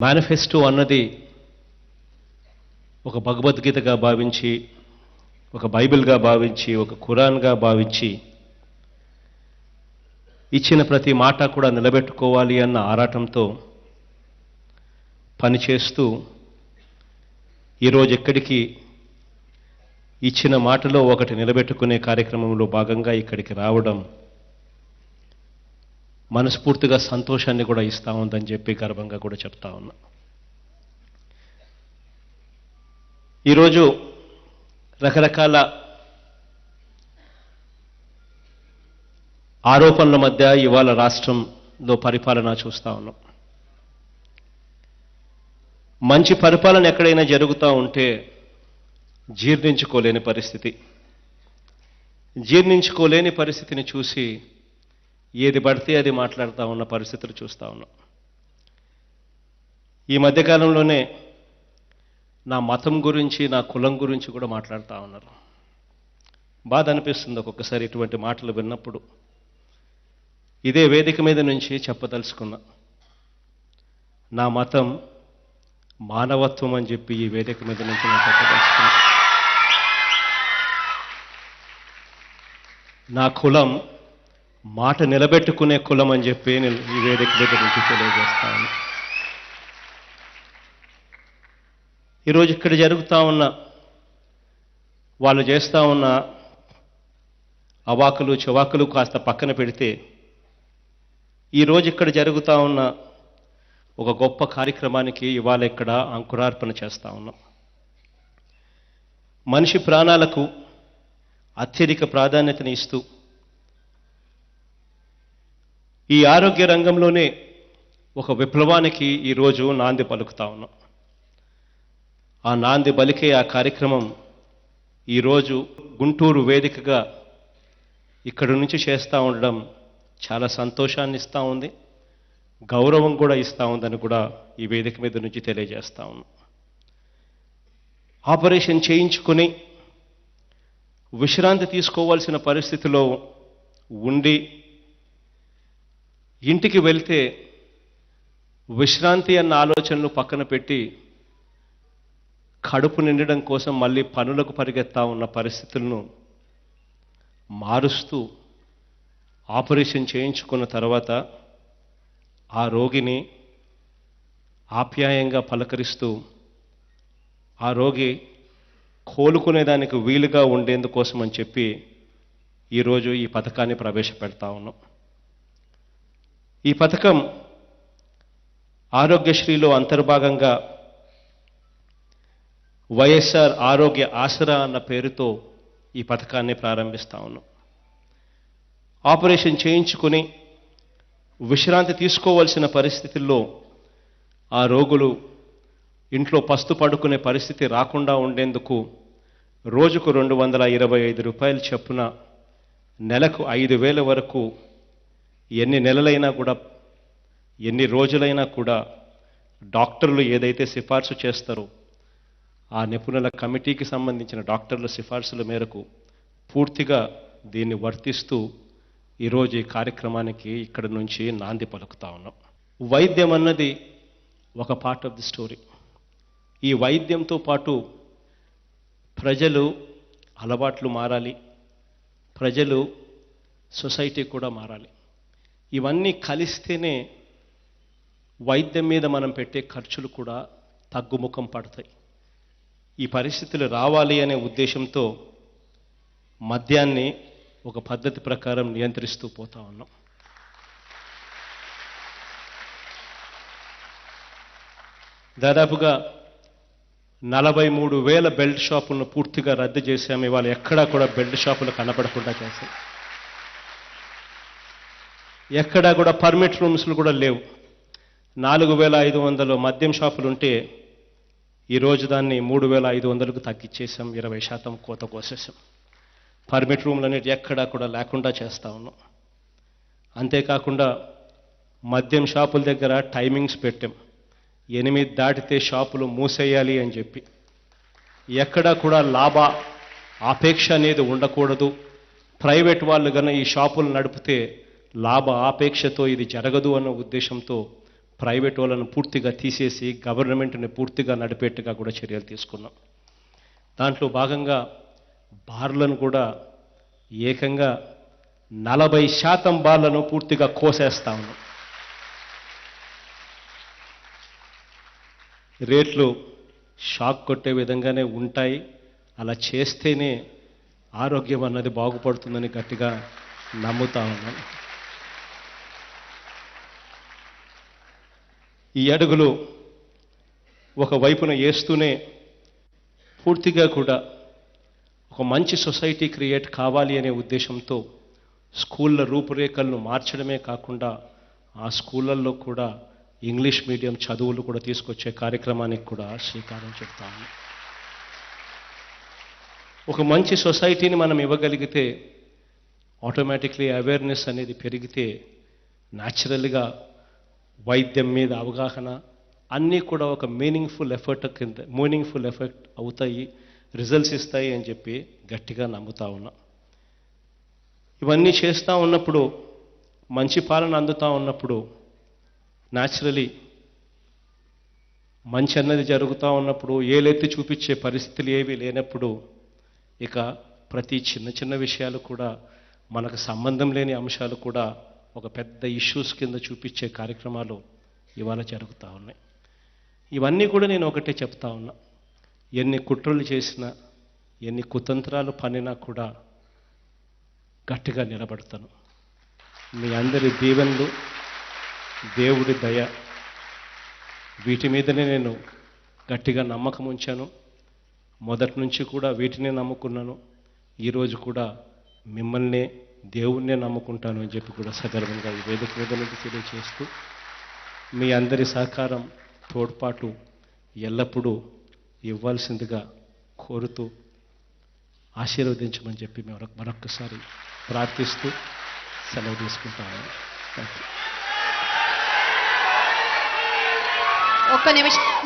Manifesto అన్నది ఒక భగవద్గీతగా భావించి ఒక బైబిల్గా భావించి ఒక ఖురాన్గా భావించి ఇచ్చిన ప్రతి మాట కూడా నిలబెట్టుకోవాలి అన్న ఆరాటంతో పనిచేస్తూ ఈరోజు ఎక్కడికి ఇచ్చిన మాటలో ఒకటి నిలబెట్టుకునే కార్యక్రమంలో భాగంగా ఇక్కడికి రావడం మనస్ఫూర్తిగా సంతోషాన్ని కూడా ఇస్తా ఉందని చెప్పి గర్వంగా కూడా చెప్తా ఉన్నా. ఈరోజు రకరకాల ఆరోపణల మధ్య ఇవాళ రాష్ట్రంలో పరిపాలన చూస్తా ఉన్నాం. మంచి పరిపాలన ఎక్కడైనా జరుగుతూ ఉంటే జీర్ణించుకోలేని పరిస్థితి. జీర్ణించుకోలేని పరిస్థితిని చూసి ఏది పడితే అది మాట్లాడుతూ ఉన్న పరిస్థితులు చూస్తూ ఉన్నాం. ఈ మధ్యకాలంలోనే నా మతం గురించి నా కులం గురించి కూడా మాట్లాడుతూ ఉన్నారు. బాధ అనిపిస్తుంది ఒక్కొక్కసారి ఇటువంటి మాటలు విన్నప్పుడు. ఇదే వేదిక మీద నుంచి చెప్పదలుచుకున్నా. నా మతం మానవత్వం అని చెప్పి ఈ వేదిక మీద నుంచి నేను చెప్పదలుచుకున్నా. నా కులం మాట నిలబెట్టుకునే కులం అని చెప్పి నేను ఈ వేదిక దగ్గర నుంచి తెలియజేస్తాను. ఈరోజు ఇక్కడ జరుగుతూ ఉన్న వాళ్ళు చేస్తూ ఉన్న అవాకులు చవాకులు కాస్త పక్కన పెడితే ఈరోజు ఇక్కడ జరుగుతూ ఉన్న ఒక గొప్ప కార్యక్రమానికి ఇవాళ ఇక్కడ అంకురార్పణ చేస్తూ ఉన్నాం. మనిషి ప్రాణాలకు అత్యధిక ప్రాధాన్యతని ఇస్తూ ఈ ఆరోగ్య రంగంలోనే ఒక విప్లవానికి ఈరోజు నాంది పలుకుతా ఉన్నాం. ఆ నాంది పలికే ఆ కార్యక్రమం ఈరోజు గుంటూరు వేదికగా ఇక్కడి నుంచి చేస్తూ ఉండడం చాలా సంతోషాన్ని ఇస్తూ ఉంది. గౌరవం కూడా ఇస్తూ ఉందని కూడా ఈ వేదిక మీద నుంచి తెలియజేస్తా ఉన్నాం. ఆపరేషన్ చేయించుకుని విశ్రాంతి తీసుకోవాల్సిన పరిస్థితిలో ఉండి ఇంటికి వెళ్తే విశ్రాంతి అన్న ఆలోచనలు పక్కన పెట్టి కడుపు నిండడం కోసం మళ్ళీ పనులకు పరిగెత్తా ఉన్న పరిస్థితులను మారుస్తూ ఆపరేషన్ చేయించుకున్న తర్వాత ఆ రోగిని ఆప్యాయంగా పలకరిస్తూ ఆ రోగి కోలుకునేదానికి వీలుగా ఉండేందుకోసం అని చెప్పి ఈరోజు ఈ పథకాన్ని ప్రవేశపెడతా ఉన్నాం. ఈ పథకం ఆరోగ్యశ్రీలో అంతర్భాగంగా వైఎస్ఆర్ ఆరోగ్య ఆసరా అన్న పేరుతో ఈ పథకాన్ని ప్రారంభిస్తా ఉన్నాం. ఆపరేషన్ చేయించుకుని విశ్రాంతి తీసుకోవాల్సిన పరిస్థితుల్లో ఆ రోగులు ఇంట్లో పస్తు పడుకునే పరిస్థితి రాకుండా ఉండేందుకు రోజుకు రెండు వందల ఇరవై ఐదు రూపాయలు చొప్పున నెలకు ఐదు వేల వరకు ఎన్ని నెలలైనా కూడా ఎన్ని రోజులైనా కూడా డాక్టర్లు ఏదైతే సిఫార్సు చేస్తారో ఆ నిపుణుల కమిటీకి సంబంధించిన డాక్టర్ల సిఫార్సుల మేరకు పూర్తిగా దీన్ని వర్తిస్తూ ఈరోజు ఈ కార్యక్రమానికి ఇక్కడ నుంచి నాంది పలుకుతా ఉన్నాం. వైద్యం అన్నది ఒక పార్ట్ ఆఫ్ ది స్టోరీ ఈ వైద్యంతో పాటు ప్రజలు అలవాట్లు మారాలి ప్రజలు సొసైటీ కూడా మారాలి. ఇవన్నీ కలిస్తేనే వైద్యం మీద మనం పెట్టే ఖర్చులు కూడా తగ్గుముఖం పడతాయి. ఈ పరిస్థితులు రావాలి అనే ఉద్దేశంతో మద్యాన్ని ఒక పద్ధతి ప్రకారం నియంత్రిస్తూ పోతా ఉన్నాం. దాదాపుగా నలభై మూడు వేల బెల్ట్ షాపులను పూర్తిగా రద్దు చేశాము ఇవాళ ఎక్కడా కూడా బెల్ట్ షాపులు కనపడకుండా చేశాం. ఎక్కడా కూడా పర్మిట్ రూమ్స్లు కూడా లేవు. నాలుగు వేల ఐదు వందలు మద్యం షాపులు ఉంటే ఈరోజు దాన్ని మూడు వేల ఐదు వందలకు తగ్గించేసాం ఇరవై శాతం కోత కోసేసాం. పర్మిట్ రూమ్లు అనేవి ఎక్కడా కూడా లేకుండా చేస్తూ ఉన్నాం. అంతేకాకుండా మద్యం షాపుల దగ్గర టైమింగ్స్ పెట్టాం. ఎనిమిది దాటితే షాపులు మూసేయాలి అని చెప్పి. ఎక్కడా కూడా లాభ ఆపేక్ష అనేది ఉండకూడదు. ప్రైవేట్ వాళ్ళు కన్నా ఈ షాపులు నడిపితే లాభ ఆపేక్షతో ఇది జరగదు అన్న ఉద్దేశంతో ప్రైవేట్ వాళ్ళను పూర్తిగా తీసేసి గవర్నమెంట్ని పూర్తిగా నడిపేట్టుగా కూడా చర్యలు తీసుకున్నాం. దాంట్లో భాగంగా బార్లను కూడా ఏకంగా నలభై శాతం బార్లను పూర్తిగా కోసేస్తా ఉన్నాం. రేట్లు షాక్ కొట్టే విధంగానే ఉంటాయి. అలా చేస్తేనే ఆరోగ్యం అన్నది బాగుపడుతుందని గట్టిగా నమ్ముతా ఉన్నాను ఈ అడుగులు ఒక వైపున వేస్తూనే పూర్తిగా కూడా ఒక మంచి సొసైటీ క్రియేట్ కావాలి అనే ఉద్దేశంతో స్కూళ్ళ రూపురేఖలను మార్చడమే కాకుండా ఆ స్కూళ్ళల్లో కూడా ఇంగ్లీష్ మీడియం చదువులు కూడా తీసుకొచ్చే కార్యక్రమానికి కూడా శ్రీకారం చెప్తాము ఒక మంచి సొసైటీని మనం ఇవ్వగలిగితే ఆటోమేటిక్లీ అవేర్నెస్ అనేది పెరిగితే న్యాచురల్గా వైద్యం మీద అవగాహన అన్నీ కూడా ఒక మీనింగ్ఫుల్ ఎఫర్ట్ కింద మీనింగ్ఫుల్ ఎఫెక్ట్ అవుతాయి రిజల్ట్స్ ఇస్తాయి అని చెప్పి గట్టిగా నమ్ముతా ఉన్నా. ఇవన్నీ చేస్తూ ఉన్నప్పుడు మంచి పాలన అందుతూ ఉన్నప్పుడు న్యాచురలీ మంచి అన్నది జరుగుతూ ఉన్నప్పుడు ఏలెత్తి చూపించే పరిస్థితులు ఏవి లేనప్పుడు ఇక ప్రతి చిన్న చిన్న విషయాలు కూడా మనకు సంబంధం లేని అంశాలు కూడా ఒక పెద్ద ఇష్యూస్ కింద చూపించే కార్యక్రమాలు ఇవాళ జరుగుతూ ఉన్నాయి. ఇవన్నీ కూడా నేను ఒకటే చెప్తా ఉన్నా. ఎన్ని కుట్రలు చేసినా ఎన్ని కుతంత్రాలు పనినా కూడా గట్టిగా నిలబడతాను. మీ అందరి దీవెనలు దేవుడి దయ వీటి మీదనే నేను గట్టిగా నమ్మకం ఉంచాను. మొదటి నుంచి కూడా వీటినే నమ్ముకున్నాను. ఈరోజు కూడా మిమ్మల్నే దేవుణ్ణే నమ్ముకుంటాను అని చెప్పి కూడా సగర్వంగా ఈ వేదిక మీద నుండి తెలియజేస్తూ మీ అందరి సహకారం తోడ్పాటు ఎల్లప్పుడూ ఇవ్వాల్సిందిగా కోరుతూ ఆశీర్వదించమని చెప్పి మేము మరొక్కసారి ప్రార్థిస్తూ సెలవు తీసుకుంటాము. థ్యాంక్ యూ ఒక్క నిమిషం.